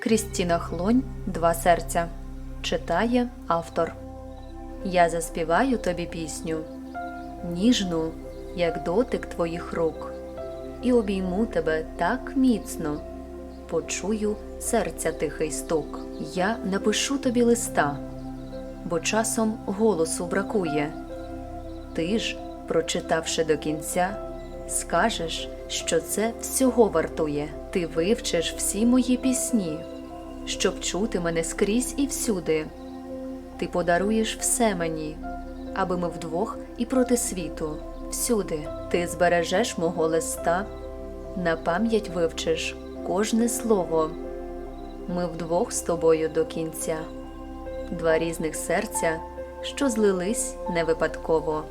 Крістіна Хлонь Два серця. Читає автор. Я заспіваю тобі пісню, ніжну, як дотик твоїх рук, і обійму тебе так міцно, почую серця тихий стук. Я напишу тобі листа, бо часом голосу бракує. Ти ж, прочитавши до кінця, скажеш, що це всього вартує. Ти вивчиш всі мої пісні, щоб чути мене скрізь і всюди. Ти подаруєш все мені, аби ми вдвох і проти світу, всюди. Ти збережеш мого листа, на пам'ять вивчиш кожне слово. Ми вдвох з тобою до кінця, два різних серця, що злились не випадково.